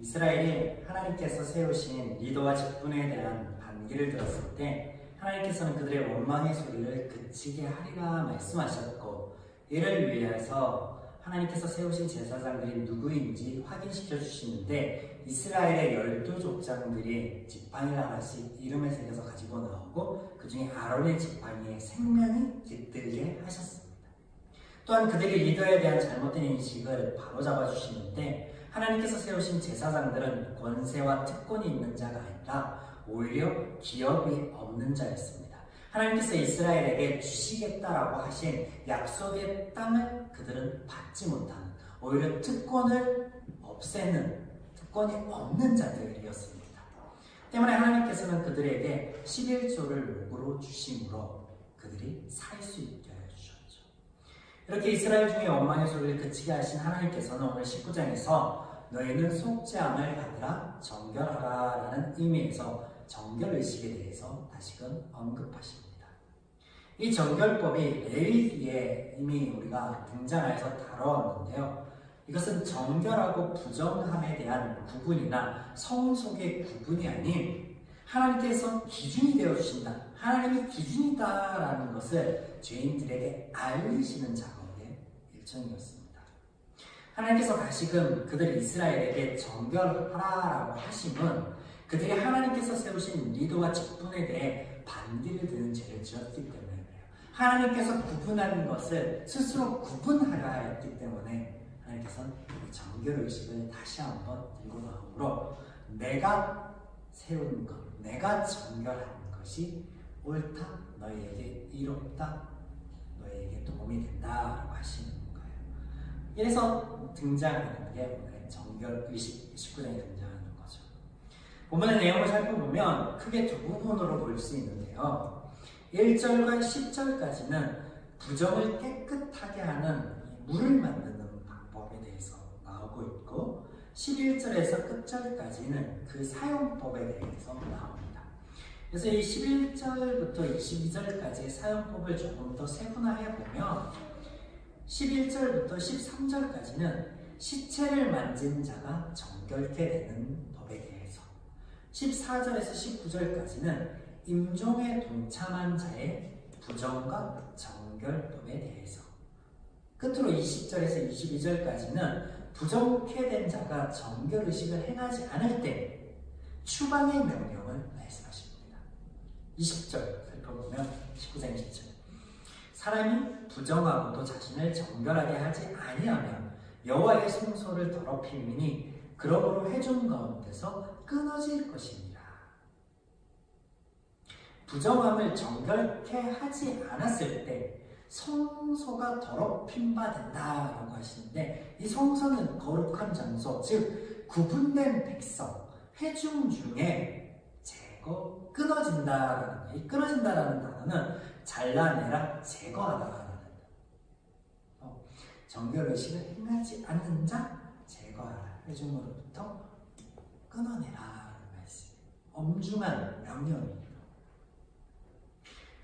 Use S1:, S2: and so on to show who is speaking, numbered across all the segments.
S1: 이스라엘이 하나님께서 세우신 리더와 직분에 대한 반기를 들었을 때 하나님께서는 그들의 원망의 소리를 그치게 하리라 말씀하셨고 이를 위해서 하나님께서 세우신 제사장들이 누구인지 확인시켜 주시는데 이스라엘의 열두 족장들이 지팡이를 하나씩 이름을 새겨서 가지고 나오고 그 중에 아론의 지팡이에 생명이 깃들게 하셨습니다. 또한 그들이 리더에 대한 잘못된 인식을 바로잡아 주시는데 하나님께서 세우신 제사장들은 권세와 특권이 있는 자가 아니라 오히려 기업이 없는 자였습니다. 하나님께서 이스라엘에게 주시겠다라고 하신 약속의 땅을 그들은 받지 못하는 오히려 특권을 없애는 특권이 없는 자들이었습니다. 때문에 하나님께서는 그들에게 11조를 요구로 주심으로 그들이 살 수 있게 해주셨죠. 이렇게 이스라엘 중에 원망의 소리를 그치게 하신 하나님께서는 오늘 19장에서 너희는 속죄함을 받으라 정결하라 라는 의미에서 정결의식에 대해서 다시금 언급하십니다. 이 정결법이 레위기에 이미 우리가 등장해서 다뤄왔는데요. 이것은 정결하고 부정함에 대한 구분이나 성속의 구분이 아닌 하나님께서 기준이 되어 주신다. 하나님이 기준이다라는 것을 죄인들에게 알리시는 작업의 일정이었습니다. 하나님께서 다시금 그들 이스라엘에게 정결하라라고 하심은 그들이 하나님께서 세우신 리더와 직분에 대해 반기를 드는 죄를 지었기 때문에 그래요. 하나님께서 구분하는 것을 스스로 구분하려 했기 때문에 하나님께서는 이 정결의식을 다시 한번 들고 나오므로 내가 세운 것, 내가 정결한 것이 옳다, 너희에게 이롭다, 너희에게 도움이 된다라고 하시는 거예요. 이래서 등장하는 게 오늘 정결의식 19장에 등장하는 거죠. 본문의 내용을 살펴보면 크게 두 부분으로 볼 수 있는데요. 1절과 10절까지는 부정을 깨끗하게 하는 물을 만드는 방법에 대해서 나오고 있고 11절에서 끝절까지는 그 사용법에 대해서 나옵니다. 그래서 이 11절부터 22절까지의 사용법을 조금 더 세분화해 보면 11절부터 13절까지는 시체를 만진 자가 정결케 되는 법에 대해서 14절에서 19절까지는 임종에 동참한 자의 부정과 정결법에 대해서 끝으로 20절에서 22절까지는 부정케 된 자가 정결의식을 행하지 않을 때 추방의 명령을 말씀하십니다. 20절 살펴보면 19장 20절 사람이 부정하고도 자신을 정결하게 하지 아니하면 여호와의 성소를 더럽힘이니 그러므로 회중 가운데서 끊어질 것입니다. 부정함을 정결케 하지 않았을 때 성소가 더럽힘 바 된다라고 하시는데 이 성소는 거룩한 장소 즉 구분된 백성 회중 중에 제거 끊어진다라는. 이 끊어진다라는 단어는 잘라내라 제거하다라는 어, 정결의식을 행하지 않는 자 제거하라 회중으로부터 끊어내라라는 말씀 엄중한 명령입니다.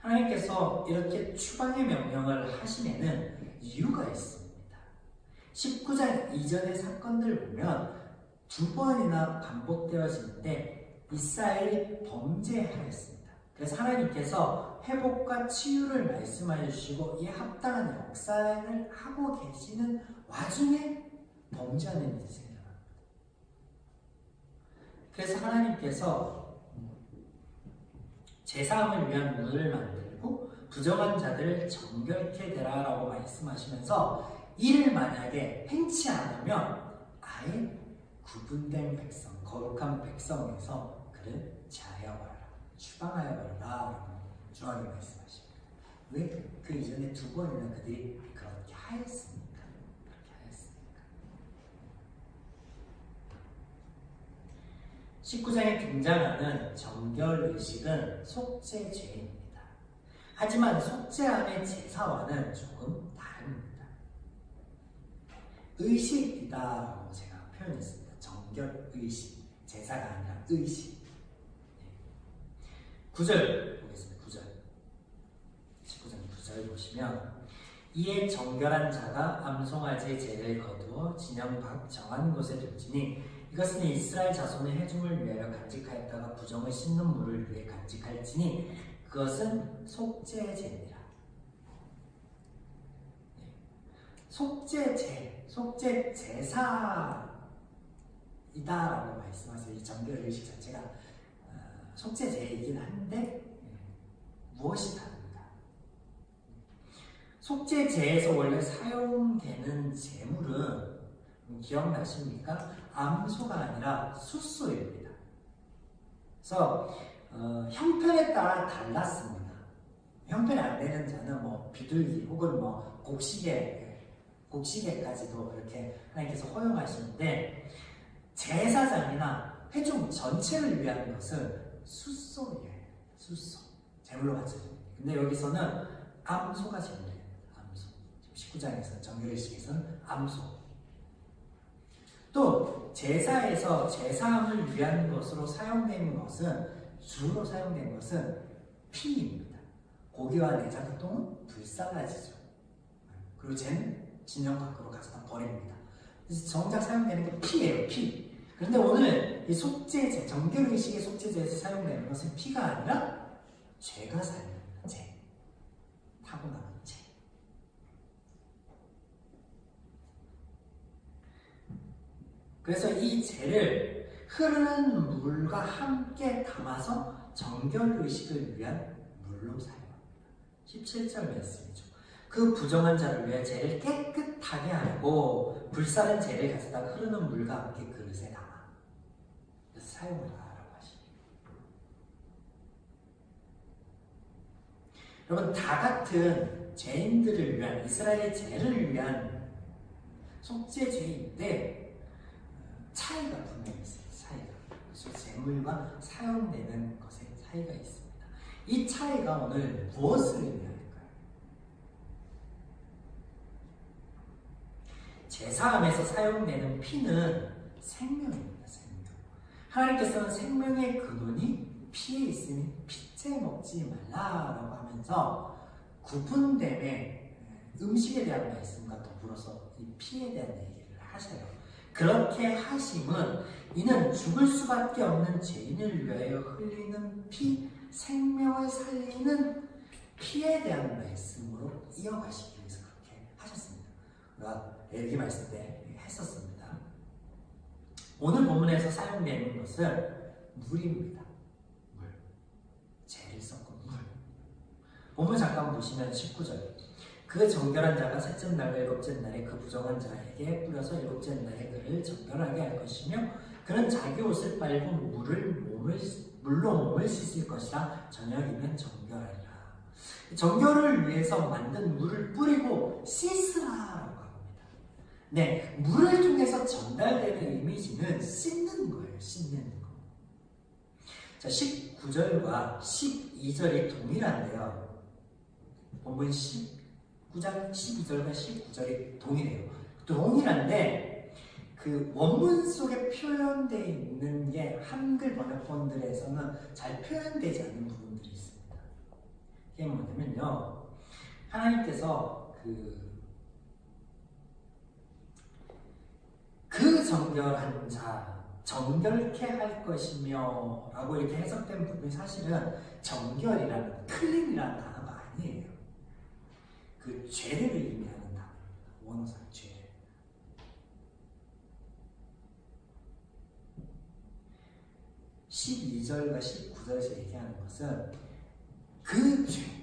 S1: 하나님께서 이렇게 추방의 명령을 하심에는 이유가 있습니다. 19장 이전의 사건들 보면 두 번이나 반복되어지는데 이스라엘이 범죄하였습니다. 그래서 하나님께서 회복과 치유를 말씀하여 주시고 이 합당한 역사를 하고 계시는 와중에 범죄하는 일이 생겨납니다. 그래서 하나님께서 제사함을 위한 문을 만들고 부정한 자들을 정결케 되라라고 말씀하시면서 이를 만약에 행치 않으면 아예 구분된 백성, 거룩한 백성에서 그를 제하여 버려라, 추방하여 버려라 중하게 말씀하십니다. 왜? 그 이전에 두 번이나 그들이 그렇게 하였습니까? 그렇게 하였습니까? 19장에 등장하는 정결의식은 속죄죄입니다. 하지만 속죄함의 제사와는 조금 다릅니다. 의식이다라고 제가 표현했습니다. 정결의식. 제사가 아니라 의식. 9절 보겠습니다. 9절. 19장 9절 보시면 이에 정결한 자가 암송아지의 죄를 거두어 진영 밖 정한 곳에 둘지니 이것은 이스라엘 자손의 해중을 위하여 간직하였다가 부정을 씻는 물을 위해 간직할지니 그것은 속죄제니라. 네. 속죄제, 속죄 제사이다라고 말씀하세요. 이 정결 의식 자체가 어, 속죄제이긴 한데 예, 무엇이 다른가? 속죄제에서 원래 사용되는 제물은 기억나십니까? 암소가 아니라 숫소입니다. 그래서 어, 형편에 따라 달랐습니다. 형편이 안 되는 자는 뭐 비둘기 혹은 뭐 곡시계, 곡시계까지도 이렇게 하나님께서 허용하시는데 제사장이나 회중 전체를 위한 것은 숫소예요. 숫소. 제물로 바쳐집니다. 근데 여기서는 암소가. 암소. 19장에서 정결의식에서는 암소. 또 제사에서 제사함을 위한 것으로 사용되는 것은 주로 사용되는 것은 피입니다. 고기와 내장 같은 불살라지죠. 그리고 쟤는 진영 밖으로 가서 다 버립니다. 그래서 정작 사용되는 게 피예요, 피. 그런데 오늘 이 속죄제, 정결의식의 속죄제에서 사용되는 것은 피가 아니라 죄가 사용됩니다. 죄. 타고나는 죄. 그래서 이 죄를 흐르는 물과 함께 담아서 정결 의식을 위한 물로 사용합니다. 17절 말씀이죠. 그 부정한 자를 위해 죄를 깨끗하게 하고 불사른 죄를 가져다 흐르는 물과 함께 그릇에 담아 그래서 사용을 하라고 하십니다. 여러분 다 같은 죄인들을 위한 이스라엘의 죄를 위한 속죄 죄인데 차이가 분명히 있어요. 차이가. 그래서 재물과 사용되는 것에 차이가 있습니다. 이 차이가 오늘 무엇을? 제사함에서 사용되는 피는 생명입니다. 생명. 하나님께서는 생명의 근원이 피에 있으니 피째 먹지 말라라고 하면서 구분됨의 음식에 대한 말씀과 더불어서 이 피에 대한 얘기를 하셔요. 그렇게 하심은 이는 죽을 수밖에 없는 죄인을 위하여 흘리는 피, 생명을 살리는 피에 대한 말씀으로 이어가시기 위해서 그렇게 하셨습니다. 우리가 엘기 말씀 때 했었습니다. 오늘 본문에서 사용되는 것은 물입니다. 물. 죄를 섞은 물. 본문 잠깐 보시면 19절. 그 정결한 자가 셋째 날과 일곱째 날에 그 부정한 자에게 뿌려서 일곱째 날에 그를 정결하게 할 것이며 그는 자기 옷을 빨고 물을 몸을 물로 몸을 씻을 것이라 저녁이면 정결하리라. 정결을 위해서 만든 물을 뿌리고 씻으라라고 합니다. 네, 물을 통해서 전달되는 이미지는 씻는 거예요. 씻는 거. 자, 19절과 12절이 동일한데요. 본문 10 9장 12절과 19절이 동일해요. 동일한데 그 원문 속에 표현되어 있는 게 한글 번역본들에서는 잘 표현되지 않는 부분들이 있습니다. 이게 뭐냐면요. 하나님께서 그, 그 정결한 자, 정결케 할 것이며 라고 이렇게 해석된 부분이 사실은 정결이라는, 클린이라는 단어가 아니에요. 그 죄를 의미하는 단어입니다. 원어상 죄. (12절과) (19절에서) 얘기하는 것은 그 죄,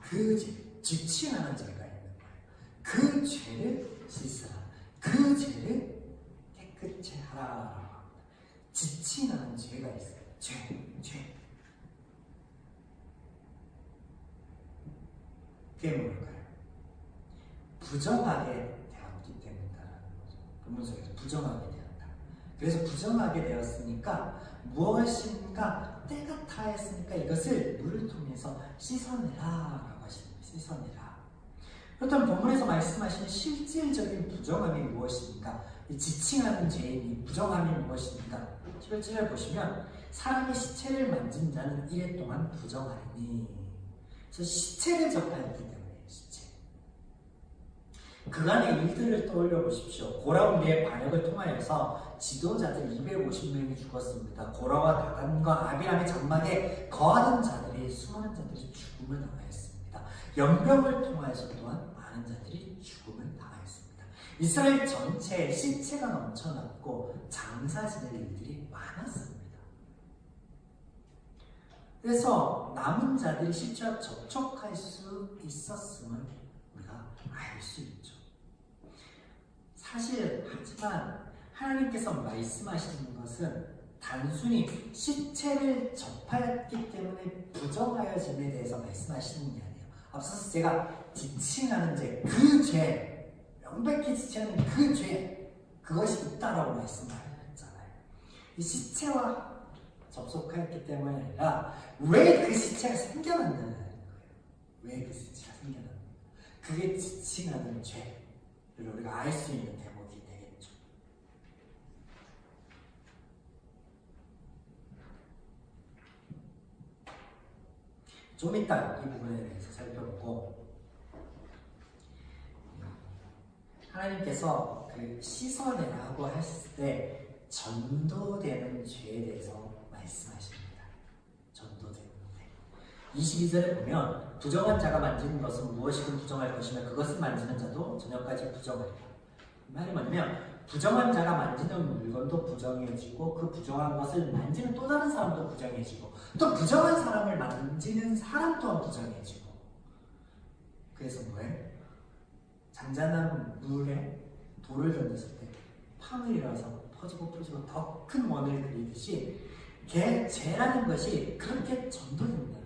S1: 그 죄, 지칭하는 죄가 있는 거예요. 그 죄를 씻으라. 그 죄를 깨끗이 하라. 지칭하는 죄가 있어요. 죄, 죄. 그게 뭘까요? 부정하게 되었기 때문이다라는 거죠. 본문 속에서 부정하게 되었다. 그래서 부정하게 되었으니까 무엇인가 때가 타했으니까 이것을 물을 통해서 씻어내라라고 하십니다. 씻어내라. 그렇다면 본문에서 말씀하시는 실질적인 부정함이 무엇입니까? 이 지칭하는 죄인이 부정함이 무엇입니까? 11절을 보시면 사람이 시체를 만진 자는 이래 동안 부정하니 그래서 시체를 접하였기 때문에 시체. 그간의 일들을 떠올려 보십시오. 고라 우리의 반역을 통하여서 지도자들 250명이 죽었습니다. 고라와 다단과 아비람의 장막에 거하던 자들이 수많은 자들이 죽음을 당하였습니다. 연병을 통하여서 또한 많은 자들이 죽음을 당하였습니다. 이스라엘 전체에 시체가 넘쳐났고 장사 지낼 일들이 많았습니다. 그래서 남은 자들이 시체와 접촉할 수 있었음을 우리가 알 수 있죠. 사실 하지만 하나님께서 말씀하시는 것은 단순히 시체를 접하였기 때문에 부정하여짐에 대해서 말씀하시는 게 아니에요. 앞서서 제가 지칭하는 죄, 그 죄, 명백히 지칭하는 그 죄, 그것이 있다라고 말씀하셨잖아요. 이 시체와 접속하였기 때문이 아니라 왜 그 시체가 생겨났느냐는 거예요. 왜그 시체가 생겨났느냐. 그게 지칭하는 죄를 우리가 알 수 있는 대목이 되겠죠. 좀 이따 이 부분에 대해서 살펴보고 하나님께서 그 씻어내라고 했을 때 전도되는 죄에 대해서 말씀하십니다. 전도되는 죄. 22절에 보면 부정한 자가 만지는 것은 무엇이든 부정할 것이며 그것을 만지는 자도 저녁까지 부정하리라. 이 말이 뭐냐면 부정한 자가 만지는 물건도 부정해지고 그 부정한 것을 만지는 또 다른 사람도 부정해지고 또 부정한 사람을 만지는 사람 또한 부정해지고 그래서 뭐해? 잔잔한 물에 돌을 던졌을 때 파물이라서 퍼지고 퍼지고 더 큰 원을 그리듯이 개 죄라는 것이 그렇게 전도된다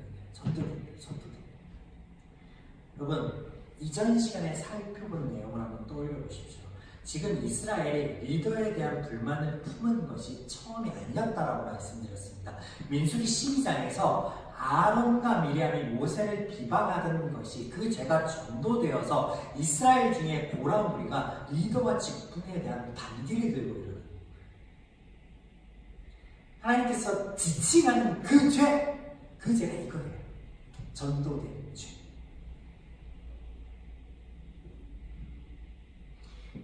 S1: 전도됩니다. 전도됩니다. 여러분 이전 시간에 살펴본 내용을 한번 떠올려 보십시오. 지금 이스라엘이 리더에 대한 불만을 품은 것이 처음이 아니었다라고 말씀드렸습니다. 민수기 12장에서 아론과 미리암이 모세를 비방하던 것이 그 죄가 전도되어서 이스라엘 중에 고라 무리가 리더와 직분에 대한 반기를 들고 이르는 하나님께서 지칭하는 그 죄, 그 죄가 이거예요. 전도된 죄.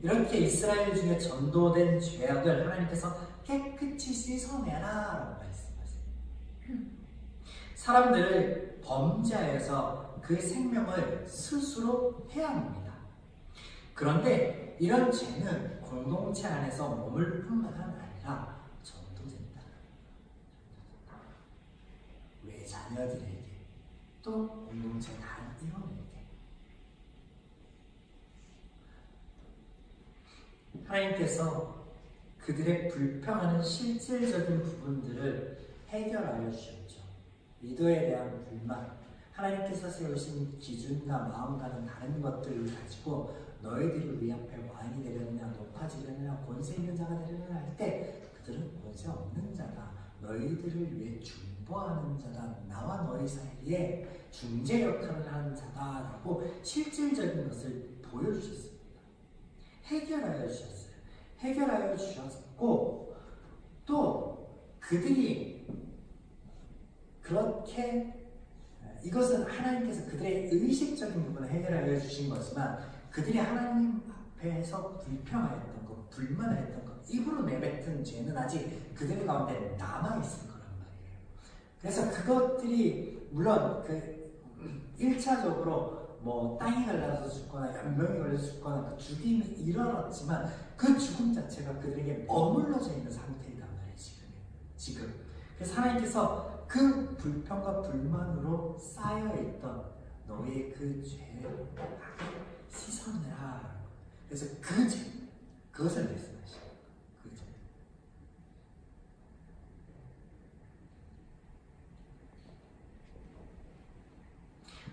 S1: 이렇게 이스라엘 중에 전도된 죄악을 하나님께서 깨끗이 씻어내라 라고 말씀하세요. 사람들을 범죄하여서 그 생명을 스스로 해야 합니다. 그런데 이런 죄는 공동체 안에서 머물 뿐만 아니라 전도된다. 왜 자녀들에게 또 공동체 다른 이원에게 하나님께서 그들의 불평하는 실질적인 부분들을 해결하여 주셨죠. 리더에 대한 불만, 하나님께서 세우신 기준과 마음과는 다른 것들을 가지고 너희들이 우리 앞에 왕이 되려느냐 높아지려느냐 권세 있는 자가 되려느냐 할 때 그들은 권세 없는 자다. 너희들을 위해 중보하는 자다. 나와 너희 사이에 중재 역할을 하는 자다라고 실질적인 것을 보여주셨습니다. 해결하여 주셨어요. 해결하여 주셨고 또 그들이 그렇게 이것은 하나님께서 그들의 의식적인 부분을 해결하여 주신 거지만 그들이 하나님 앞에서 불평하였던 것, 불만하였던 것, 입으로 내뱉은 죄는 아직 그들 가운데 말이에요. 그래서 그것들이 물론 그 1차적으로 뭐 땅이 갈라서 죽거나 연명이 걸려서 죽거나 그 죽임이 일어났지만 그 죽음 자체가 그들에게 머물러져 있는 상태이단 말이에요 지금 지금. 그래서 하나님께서 그 불평과 불만으로 쌓여있던 너의 그 죄를 씻어내라. 그래서 그 죄, 그것을 말씀하시고 그 죄.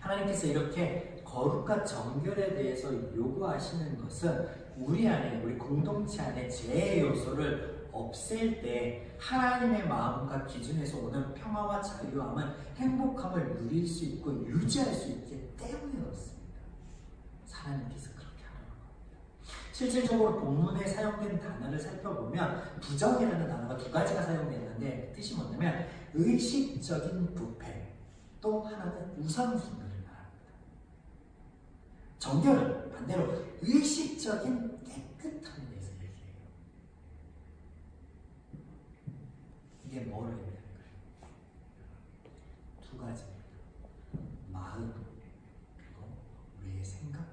S1: 하나님께서 이렇게 거룩과 정결에 대해서 요구하시는 것은 우리 안에 우리 공동체 안에 죄의 요소를 없앨 때 하나님의 마음과 기준에서 오는 평화와 자유함은 행복함을 누릴 수 있고 유지할 수 있기 때문에 그렇습니다. 하나님께서 그렇게 하는 겁니다. 실질적으로 본문에 사용된 단어를 살펴보면 부정이라는 단어가 두 가지가 사용되는데 뜻이 뭐냐면 의식적인 부패 또 하나는 말합니다. 정결은 반대로 의식적인 깨끗함에 대해서 얘기해요. 이게 뭐를 의미하는 거예요? 두 가지입니다. 마음 그리고 우리의 생각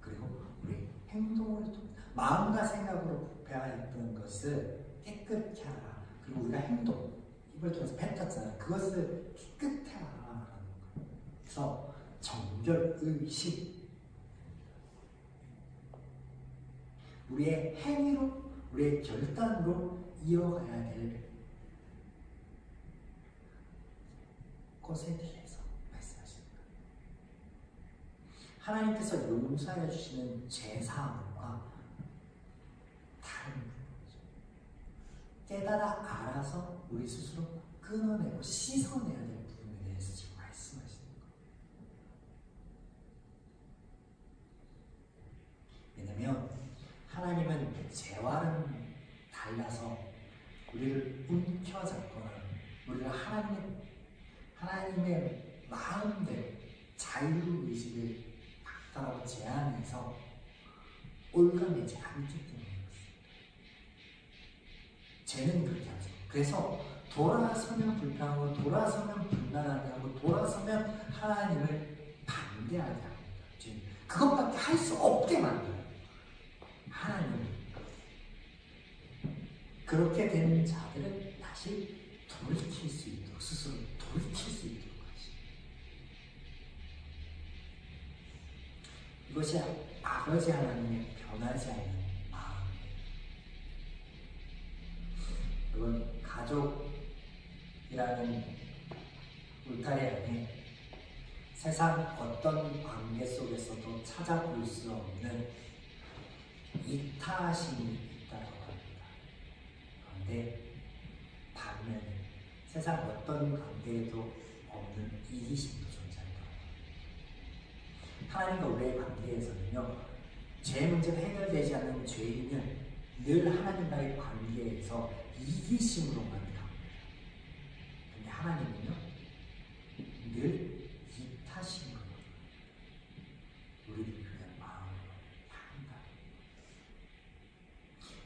S1: 그리고 우리 행동을 통 마음과 생각으로 부패하였던 것을 깨끗게 하라. 그리고 우리가 행동 입을 통해서 뱉었잖아요. 그것을 깨끗해 거예요. 그래서 정결 의식 우리의 행위로 우리의 결단으로 이어가야 될 것에 대해서 말씀하십니다. 하나님께서 용서해 주시는 죄사함과 다른 부분이죠. 깨달아 알아서 우리 스스로 끊어내고 씻어내야 될 부분에 대해서 지금 말씀하시는 거예요. 왜냐면 죄와는 달라서 우리를 움켜잡거나 우리가 하나님의 하나님의 마음대로 자유 의식을 박탈하고 제한해서 올가매지 않기 때문입니다. 죄는 그렇게 하죠. 그래서 돌아서면 불평하고 돌아서면 분란하게 하고 돌아서면 하나님을 반대하게 합니다. 그것밖에 할 수 없게 만들어요. 하나님 그렇게 된 자들은 다시 돌이킬 수 있도록 스스로 돌이킬 수 있도록 하시. 이것이 아버지 하나님의 변하지 않는 마음이에요. 여러분 가족이라는 울타리 안에 세상 어떤 관계 속에서도 찾아볼 수 없는 이타심이 있다고 그런데 반면에 세상 어떤 관계에도 없는 이기심도 존재한다. 하나님과 우리의 관계에서는요, 죄 문제가 해결되지 않는 죄인은 늘 하나님과의 관계에서 이기심으로만 갑니다. 근데 하나님은요, 늘 이타심으로 우리를 위한 마음으로 향한다.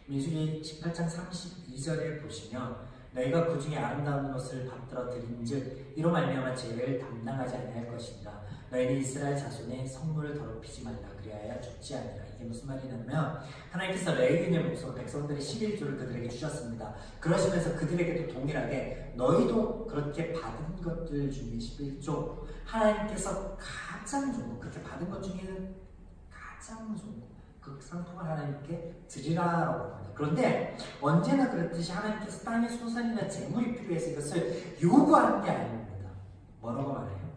S1: 민수기 18장 32절에 보시면 너희가 그 중에 아름다운 것을 받들어 드린즉 이로 말미암아 죄를 담당하지 아니할 것이다. 너희는 이스라엘 자손의 성물을 더럽히지 말라 그리하여 죽지 아니라 이게 무슨 말이냐면 하나님께서 레위인의 목소리 백성들의 11조를 그들에게 주셨습니다. 그러시면서 그들에게도 동일하게 너희도 그렇게 받은 것들 중에 11조 하나님께서 가장 좋은 것, 그렇게 받은 것 중에는 가장 좋은 것, 그 상품을 하나님께 드리라라고 합니다. 그런데 언제나 그렇듯이 하나님께서 땅의 소산이나 재물이 필요해서 이것을 요구하는 게 아닙니다. 뭐라고 말해요?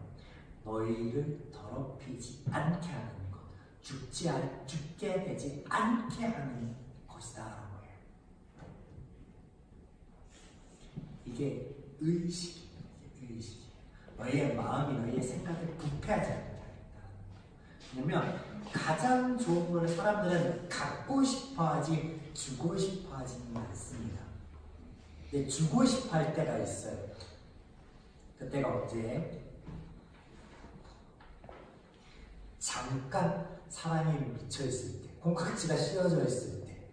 S1: 너희를 더럽히지 않게 하는 것, 죽지 않, 죽게 되지 않게 하는 것이다라고 해요. 이게. 이게 의식. 너희의 마음이 너희의 생각을 부패하지 하겠다. 왜냐면 가장 좋은 걸 사람들은 갖고 싶어 하지 주고 싶어 하지는 않습니다. 근데 주고 싶어 할 때가 있어요. 그때가 언제? 잠깐 사람이 미쳐 있을 때, 콩깍지가 씌워져 있을 때.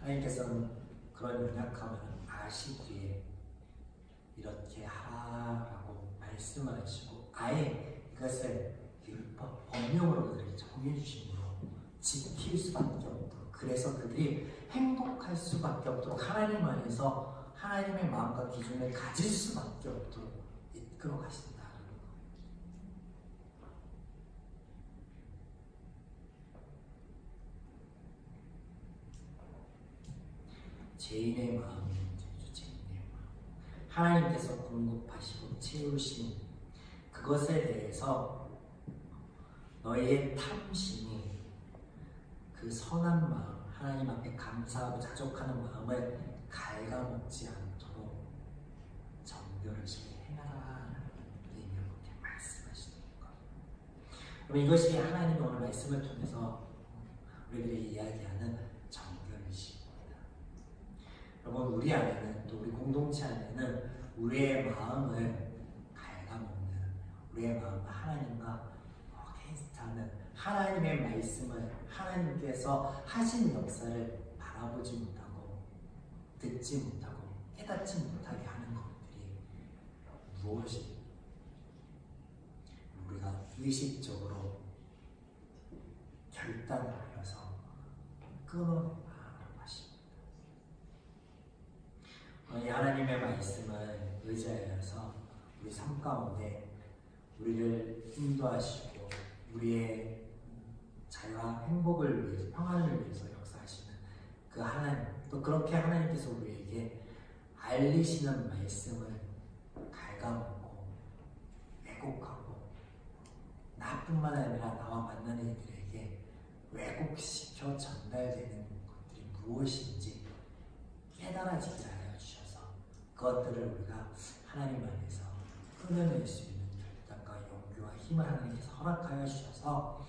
S1: 하나님께서는 그런 연약함을 아시기에 이렇게 하라고 말씀을 하시고 아예 이것을 율법, 법령으로 그들에게 정해주심으로 지킬 수밖에 없도록 그래서 그들이 행복할 수밖에 없도록 하나님 안에서 하나님의 마음과 기준을 가질 수밖에 없도록 이끌어 가신다. 죄인의 문제죠. 죄인의 마음. 하나님께서 공급하시고 채우신 그것에 대해서 너희의 탐심이 그 선한 마음, 하나님 앞에 감사하고 자족하는 마음을 갉아먹지 않도록 정결하시게 행하라 의미로 이렇게 말씀하시는 것. 그럼 이것이 하나님의 오늘 말씀을 통해서 우리들이 이야기하는 정결의식입니다. 여러분 우리 안에는 또 우리 공동체 안에는 우리의 마음을 갉아먹는 우리의 마음을 하나님과 어게인스트하는 하나님의 말씀을 하나님께서 하신 역사를 바라보지 못하고 듣지 못하고 깨닫지 못하게 하는 것들이 무엇이 우리가 의식적으로 결단하여서 끊어나가는 것입니다. 이 하나님의 말씀을 의지하여서 우리 삶 가운데 우리를 인도하시고 우리의 자유와 행복을 위해서 평안을 위해서 역사하시는 그 하나님 또 그렇게 하나님께서 우리에게 알리시는 말씀을 갉아먹고 왜곡하고 나뿐만 아니라 나와 만나는 이들에게 왜곡시켜 전달되는 것들이 무엇인지 깨달아지게 하여 주셔서 그것들을 우리가 하나님 안에서 끊어낼 수 있는 힘을 하나님께서 허락하여 주셔서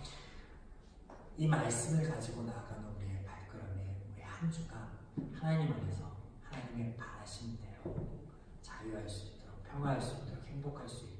S1: 이 말씀을 가지고 나아가는 우리의 발걸음에 우리 한 주가 하나님 안에서 하나님의 바라신 대로 자유할 수 있도록 평화할 수 있도록 행복할 수 있도록